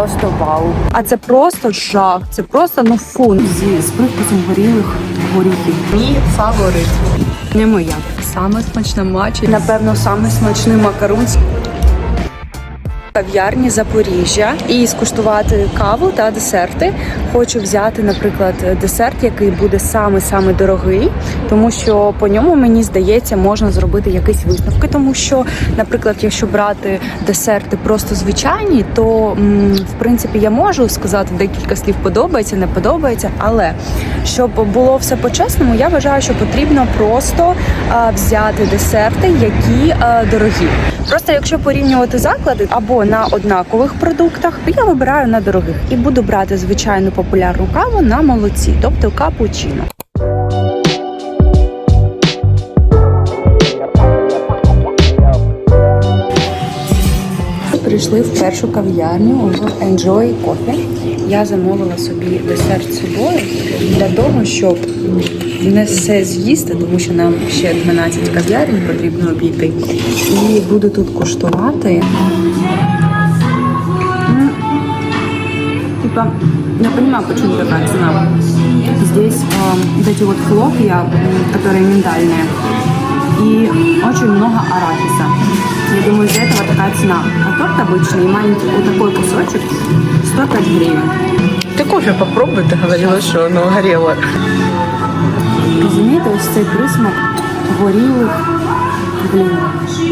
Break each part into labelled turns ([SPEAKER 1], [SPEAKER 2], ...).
[SPEAKER 1] просто вау. А це просто жах. Це просто ну фун. Зі з привкусом горілих горіхів. Мій фаворит. Не моя. Саме смачна матчі. Напевно, саме смачний макарун з кав'ярні Запоріжжя і скуштувати каву та десерти. Хочу взяти, наприклад, десерт, який буде саме саме дорогий, тому що по ньому мені здається, можна зробити якісь висновки. Тому що, наприклад, якщо брати десерти просто звичайні, то в принципі я можу сказати декілька слів подобається, не подобається. Але щоб було все по-чесному, я вважаю, що потрібно просто взяти десерти, які дорогі. Просто якщо порівнювати заклади або на однакових продуктах, я вибираю на дорогих і буду брати звичайну популярну каву на молоці, тобто капучино. Прийшли в першу кав'ярню Enjoy Coffee. Я замовила собі десерт з собою для того, щоб не все з'їсти, тому що нам ще 12 кав'ярень потрібно обійти І буду тут куштувати. М, Типа, я понимаю, почему такая цена. Здесь э, вот эти вот хлопья, м, которые миндальные, и очень много арахиса. Я думаю, из-за этого такая цена. А торт обычный, маленький, вот такой кусочек, 105 гривен.
[SPEAKER 2] Ты кофе попробуй, ты говорила, что оно горело.
[SPEAKER 1] Розумієте, ось цей присмак горілих.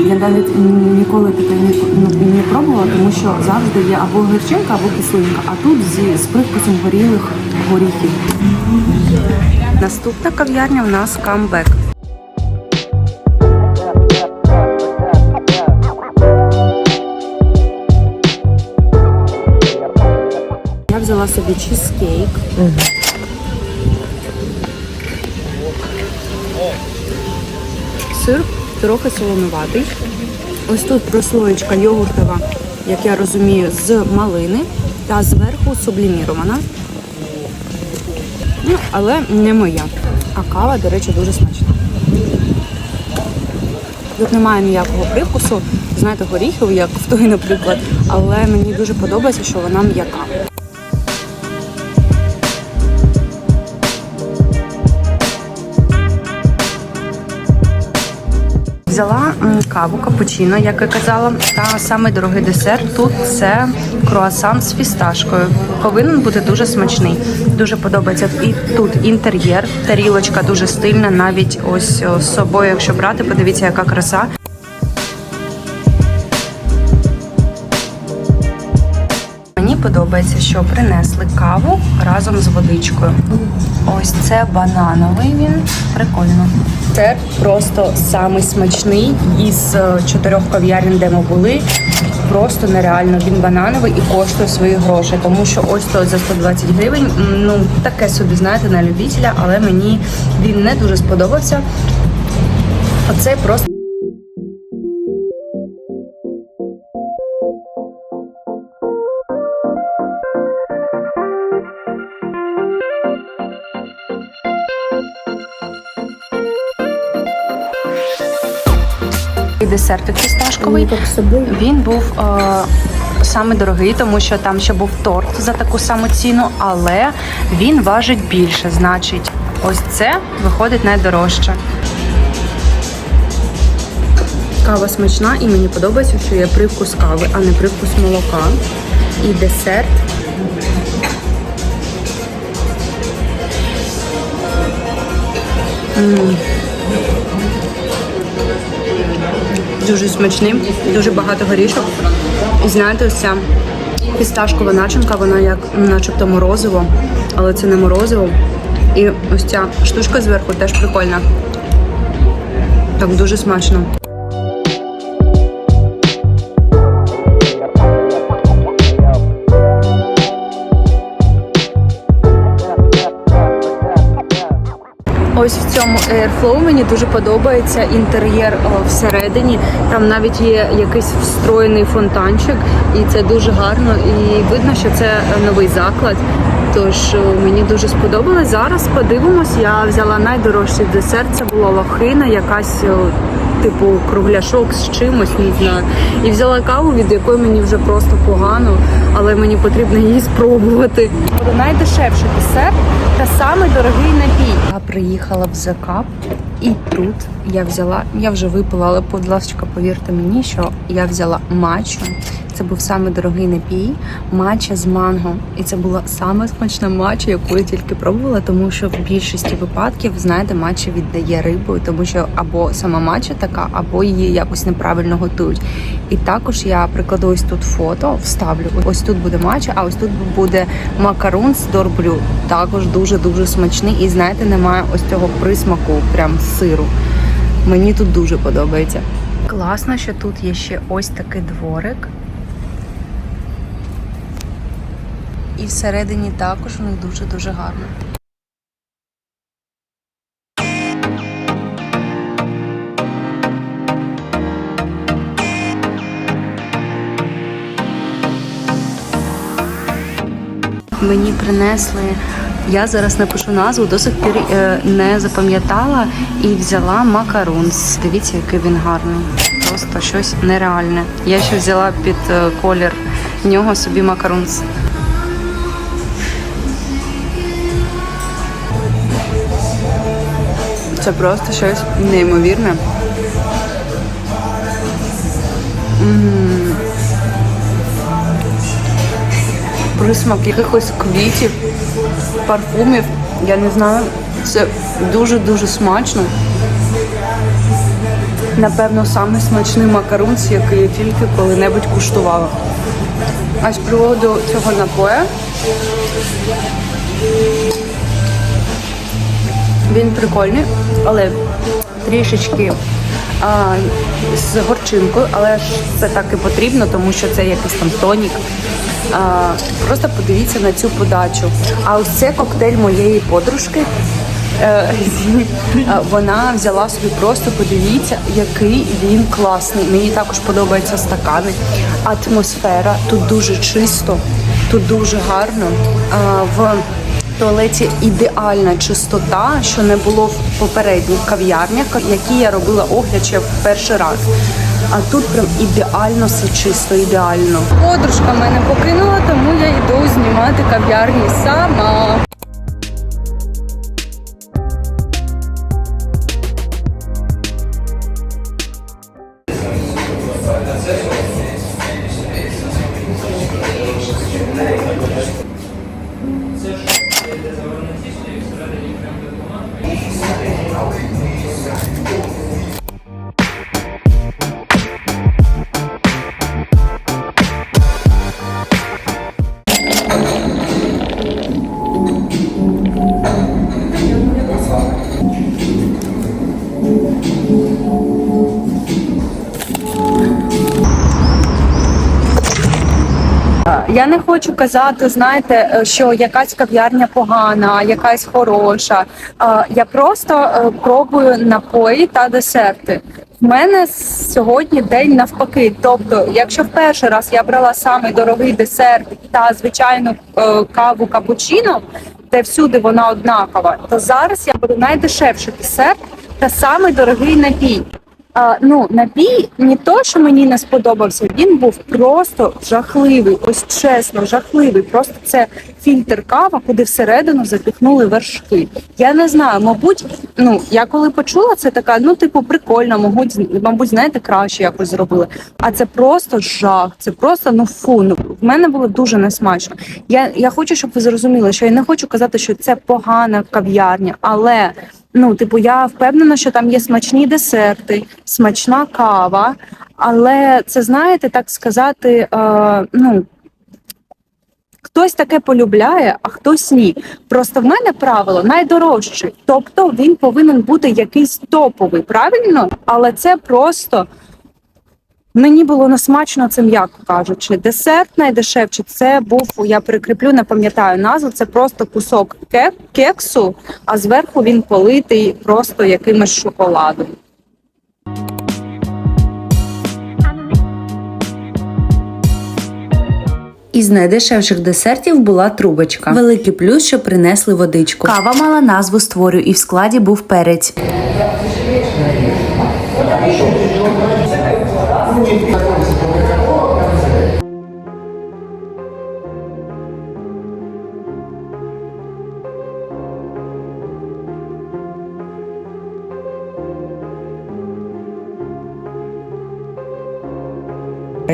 [SPEAKER 1] я навіть ніколи таке не, ну, не пробувала, тому що завжди є або гірчинка, або кислинка, а тут зі, з привкусом горілих горіхів. Наступна кав'ярня у нас камбек. Я взяла собі чизкейк. Сир трохи солонуватий. Ось тут прослоєчка йогуртова, як я розумію, з малини та зверху сублімірована. Ну, але не моя. А кава, до речі, дуже смачна. Тут немає ніякого привкусу, знаєте, горіхів, як в той, наприклад, але мені дуже подобається, що вона м'яка. Взяла каву капучино, як я казала, та саме дорогий десерт тут це круасан з фісташкою. Повинен бути дуже смачний. Дуже подобається. І тут інтер'єр, тарілочка дуже стильна, навіть ось з собою, якщо брати, подивіться, яка краса. Подобається, що принесли каву разом з водичкою. Ось це банановий він. Прикольно. Це просто самий смачний із е, чотирьох кав'ярень, де ми були. Просто нереально. Він банановий і коштує свої гроші. Тому що ось то за 120 гривень. Ну таке собі, знаєте, на любителя, але мені він не дуже сподобався. Оцей просто. Десертик фісташковий. Він був е, саме дорогий, тому що там ще був торт за таку саму ціну, але він важить більше. Значить, ось це виходить найдорожче. Кава смачна і мені подобається, що є привкус кави, а не привкус молока. І десерт. М. Дуже смачний, дуже багато горішок. І знаєте, ось ця фісташкова начинка, вона як начебто морозиво, але це не морозиво. І ось ця штучка зверху теж прикольна. Так дуже смачно. Ось в цьому Airflow мені дуже подобається інтер'єр всередині. Там навіть є якийсь встроєний фонтанчик, і це дуже гарно. І видно, що це новий заклад. Тож мені дуже сподобалось. Зараз подивимось. Я взяла найдорожчий десерт. Це була лохина, якась типу кругляшок з чимось, не знаю. І взяла каву, від якої мені вже просто погано, але мені потрібно її спробувати. Найдешевший десерт та самий дорогий напій. Я приїхала в закап, і тут я взяла, я вже випила, але будь ласка, повірте мені, що я взяла матчу. Це був саме дорогий напій, матча з манго. І це була саме смачна матча, яку я тільки пробувала, тому що в більшості випадків, знаєте, матча віддає рибою, тому що або сама матча така, або її якось неправильно готують. І також я прикладу ось тут фото, вставлю. Ось тут буде матча, а ось тут буде макарон з дорблю. Також дуже дуже смачний. І знаєте, немає ось цього присмаку, прям сиру. Мені тут дуже подобається. Класно, що тут є ще ось такий дворик. І всередині також у них дуже-дуже гарно. Мені принесли. Я зараз напишу назву, до сих пір е, не запам'ятала і взяла макарунс. Дивіться, який він гарний. Просто щось нереальне. Я ще взяла під е, колір нього собі макарунс. Це просто щось неймовірне. Присмак якихось квітів, парфумів. Я не знаю. Це дуже-дуже смачно. Напевно, самий смачний макарунс, який я тільки коли-небудь куштувала. А з приводу цього напою. Він прикольний, але трішечки а, з горчинкою, але ж це так і потрібно, тому що це якийсь там тонік. А, просто подивіться на цю подачу. А ось це коктейль моєї подружки. Е, Вона взяла собі просто подивіться, який він класний. Мені також подобаються стакани. Атмосфера тут дуже чисто, тут дуже гарно. А, В туалеті ідеальна чистота, що не було в попередніх кав'ярнях, які я робила огляд ще в перший раз. А тут прям ідеально все чисто, ідеально. Подружка мене покинула, тому я йду знімати кав'ярні сама. Я не хочу казати, знаєте, е, що якась кав'ярня погана, якась хороша. Е, Я просто е, пробую напої та десерти. В мене сьогодні день навпаки. Тобто, якщо в перший раз я брала самий дорогий десерт та звичайну каву капучино, де всюди вона однакова, то зараз я беру найдешевший десерт та самий дорогий напій. А, ну, напій не то, що мені не сподобався, він був просто жахливий, ось чесно, жахливий. Просто це фільтр кава, куди всередину запіхнули вершки. Я не знаю, мабуть, ну я коли почула це така, ну типу, прикольно, мабуть, мабуть, знаєте, краще якось зробили. А це просто жах, це просто ну фу. Ну в мене було дуже несмачно. Я, я хочу, щоб ви зрозуміли, що я не хочу казати, що це погана кав'ярня, але. Ну, типу, я впевнена, що там є смачні десерти, смачна кава, але це знаєте, так сказати, е, ну. Хтось таке полюбляє, а хтось ні. Просто в мене правило найдорожчий. Тобто він повинен бути якийсь топовий, правильно? Але це просто мені було насмачно це м'яко кажучи. Десерт найдешевший це був, я прикріплю, не пам'ятаю назву. Це просто кусок кек- кексу, а зверху він политий просто якимось шоколадом.
[SPEAKER 3] Із найдешевших десертів була трубочка. Великий плюс, що принесли водичку. Кава мала назву створю і в складі був перець.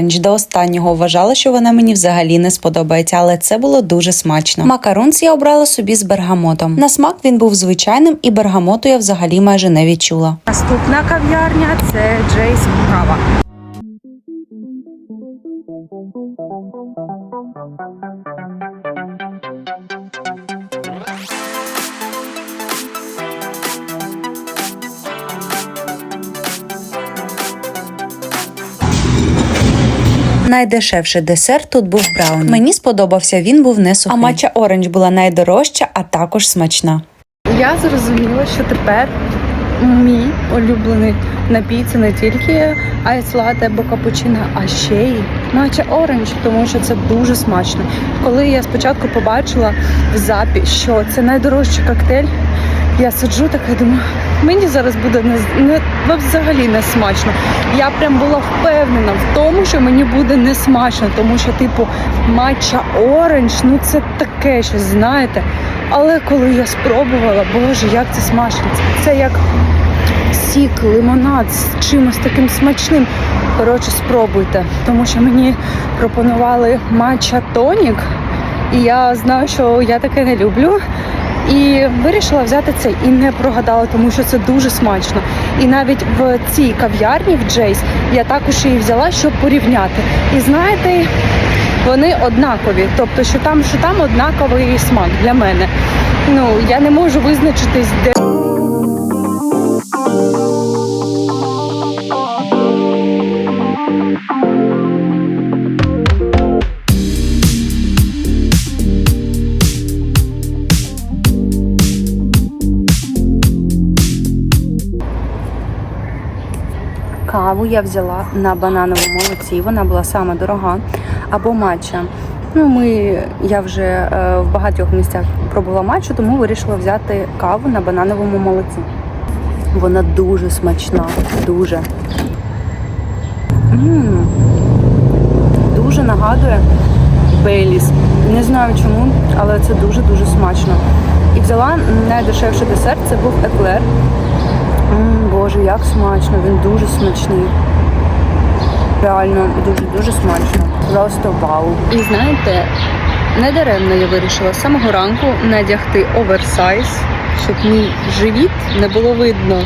[SPEAKER 3] Оранж до останнього вважала, що вона мені взагалі не сподобається, але це було дуже смачно. Макарунс я обрала собі з бергамотом. На смак він був звичайним, і бергамоту я взагалі майже не відчула.
[SPEAKER 1] Наступна кав'ярня це Джейс Кава.
[SPEAKER 3] Найдешевший десерт тут був брауні. Мені сподобався, він був не сухий. А матча оранж була найдорожча, а також смачна.
[SPEAKER 1] Я зрозуміла, що тепер мій улюблений напій це не тільки айс латте або капучино, а ще й матча оранж, тому що це дуже смачно. Коли я спочатку побачила в запі, що це найдорожчий коктейль, я сиджу така думаю, мені зараз буде не, не взагалі не смачно. Я прям була впевнена в тому, що мені буде не смачно, тому що, типу, матча оранж, ну це таке щось, знаєте. Але коли я спробувала, боже, як це смачно. Це як сік, лимонад з чимось таким смачним. Коротше, спробуйте, тому що мені пропонували матча тонік, і я знаю, що я таке не люблю. І вирішила взяти цей і не прогадала, тому що це дуже смачно. І навіть в цій кав'ярні в Джейс я також її взяла, щоб порівняти. І знаєте, вони однакові. Тобто, що там, що там однаковий смак для мене. Ну я не можу визначитись, де. Каву я взяла на банановому молоці, вона була саме дорога, або матча. Ну, ми, я вже е, в багатьох місцях пробувала матчу, тому вирішила взяти каву на банановому молоці. Вона дуже смачна, дуже. м Дуже нагадує Бейліс. Не знаю чому, але це дуже-дуже смачно. І взяла найдешевший десерт, це був еклер. Боже, як смачно, він дуже смачний. Реально дуже-дуже смачно. Просто вау. І знаєте, недаремно я вирішила з самого ранку надягти оверсайз, щоб мій живіт не було видно.